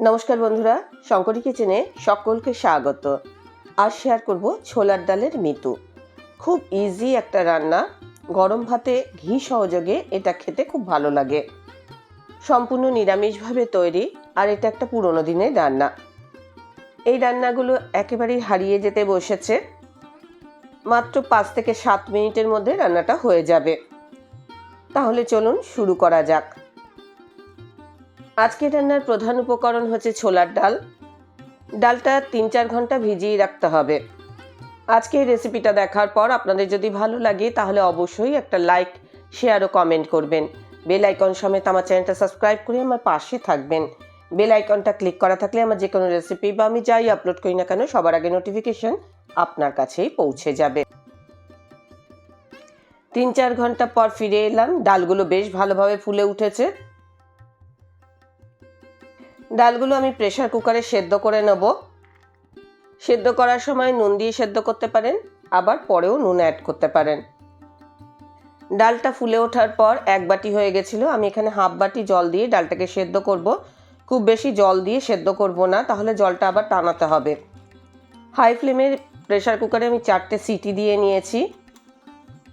নমস্কার বন্ধুরা, শঙ্করী কিচেনে সকলকে স্বাগত। আজ শেয়ার করব ছোলার ডালের মিতু। খুব ইজি একটা রান্না। গরম ভাতে ঘি সহযোগে এটা খেতে খুব ভালো লাগে। সম্পূর্ণ নিরামিষভাবে তৈরি আর এটা একটা পুরনো দিনের রান্না। এই রান্নাগুলো একেবারেই হারিয়ে যেতে বসেছে। মাত্র পাঁচ থেকে সাত মিনিটের মধ্যে রান্নাটা হয়ে যাবে। তাহলে চলুন শুরু করা যাক। আজকে রান্নার প্রধান উপকরণ হচ্ছে ছোলার ডাল। ডালটা তিন চার ঘণ্টা ভিজিয়ে রাখতে হবে। আজকে এই রেসিপিটা দেখার পর আপনাদের যদি ভালো লাগে, তাহলে অবশ্যই একটা লাইক, শেয়ার ও কমেন্ট করবেন। বেল আইকন সমেত আমার চ্যানেলটা সাবস্ক্রাইব করে আমার পাশে থাকবেন। বেল আইকনটা ক্লিক করা থাকলে আমার যে কোনো রেসিপি বা আমি যাই আপলোড করি না কেন, সবার আগে নোটিফিকেশন আপনার কাছেই পৌঁছে যাবে। তিন চার ঘণ্টা পর ফিরে এলাম। ডালগুলো বেশ ভালোভাবে ফুলে উঠেছে। ডালগুলো আমি প্রেশার কুকারে সেদ্ধ করে নেব। সেদ্ধ করার সময় নুন দিয়ে সেদ্ধ করতে পারেন, আবার পরেও নুন অ্যাড করতে পারেন। ডালটা ফুলে ওঠার পর এক বাটি হয়ে গেছিল, আমি এখানে হাফ বাটি জল দিয়ে ডালটাকে সেদ্ধ করব। খুব বেশি জল দিয়ে সেদ্ধ করব না, তাহলে জলটা আবার টানাতে হবে। হাই ফ্লেমের প্রেশার কুকারে আমি চারটে সিটি দিয়ে নিয়েছি।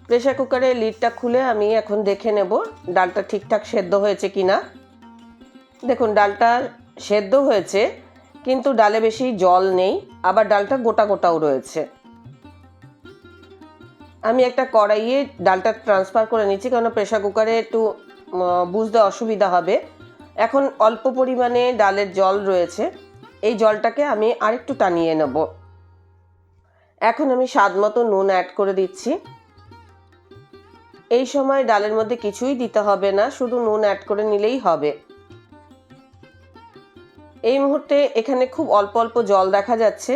প্রেশার কুকারের লিডটা খুলে আমি এখন দেখে নেব, ডালটা ঠিকঠাক সেদ্ধ হয়েছে কিনা। দেখুন, ডালটা সেদ্ধ হয়েছে, কিন্তু ডালে বেশি জল নেই, আবার ডালটা গোটা গোটাও রয়েছে। আমি একটা কড়াইয়ে ডালটা ট্রান্সফার করে নিচ্ছি কারণ প্রেশার কুকারে একটু বুঝতে অসুবিধা হবে। এখন অল্প পরিমাণে ডালের জল রয়েছে, এই জলটাকে আমি আরেকটু টানিয়ে নেব। এখন আমি স্বাদ মতো নুন অ্যাড করে দিচ্ছি। এই সময় ডালের মধ্যে কিছুই দিতে হবে না, শুধু নুন অ্যাড করে নিলেই হবে। এই মুহূর্তে এখানে খুব অল্প অল্প জল দেখা যাচ্ছে।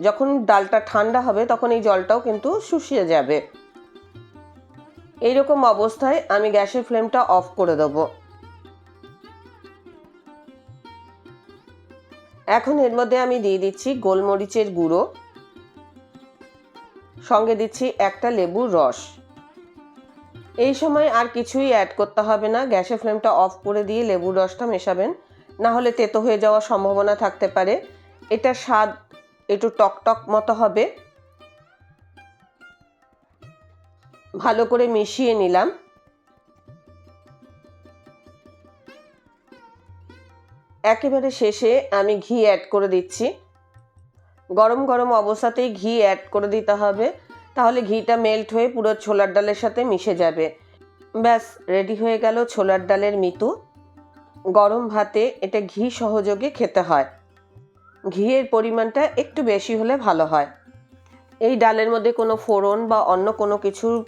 যখন ডালটা ঠান্ডা হবে, তখন এই জলটাও কিন্তু শুষিয়ে যাবে। এইরকম অবস্থায় আমি গ্যাসের ফ্লেমটা অফ করে দেব। এখন এর মধ্যে আমি দিয়ে দিচ্ছি গোলমরিচের গুঁড়ো। সঙ্গে দিচ্ছি একটা লেবুর রস। এই সময় আর কিছুই অ্যাড করতে হবে না। গ্যাসের ফ্লেমটা অফ করে দিয়ে লেবুর রসটা মেশাবেন। না হলে তেতো হয়ে যাওয়ার সম্ভাবনা থাকতে পারে। এটা স্বাদ একটু টকটক মতো হবে। ভালো করে মিশিয়ে নিলাম। একেবারে শেষে আমি ঘি অ্যাড করে দিচ্ছি। গরম গরম অবস্থাতেই ঘি অ্যাড করে দিতে হবে। তাহলে ঘিটা মেল্ট হয়ে পুরো ছোলার ডালের সাথে মিশে যাবে। ব্যাস রেডি হয়ে গেল ছোলার ডালের মিতু। গরম ভাতে এটা ঘি সহযোগে খেতে হয়। ঘিয়ের পরিমাণটা একটু বেশি হলে ভালো হয়। এই ডালের মধ্যে কোনো ফোড়ন বা অন্য কোনো কিছু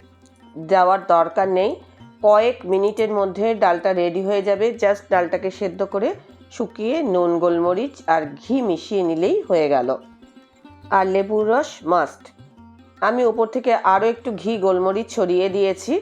দেওয়ার দরকার নেই। কয়েক মিনিটের মধ্যে ডালটা রেডি হয়ে যাবে। জাস্ট ডালটাকে সেদ্ধ করে শুকিয়ে নুন, গোলমরিচ আর ঘি মিশিয়ে নিলেই হয়ে গেল। আর লেবুর রস মাস্ট। আমি উপর থেকে আরও একটু ঘি, গোলমরিচ ছড়িয়ে দিয়েছি।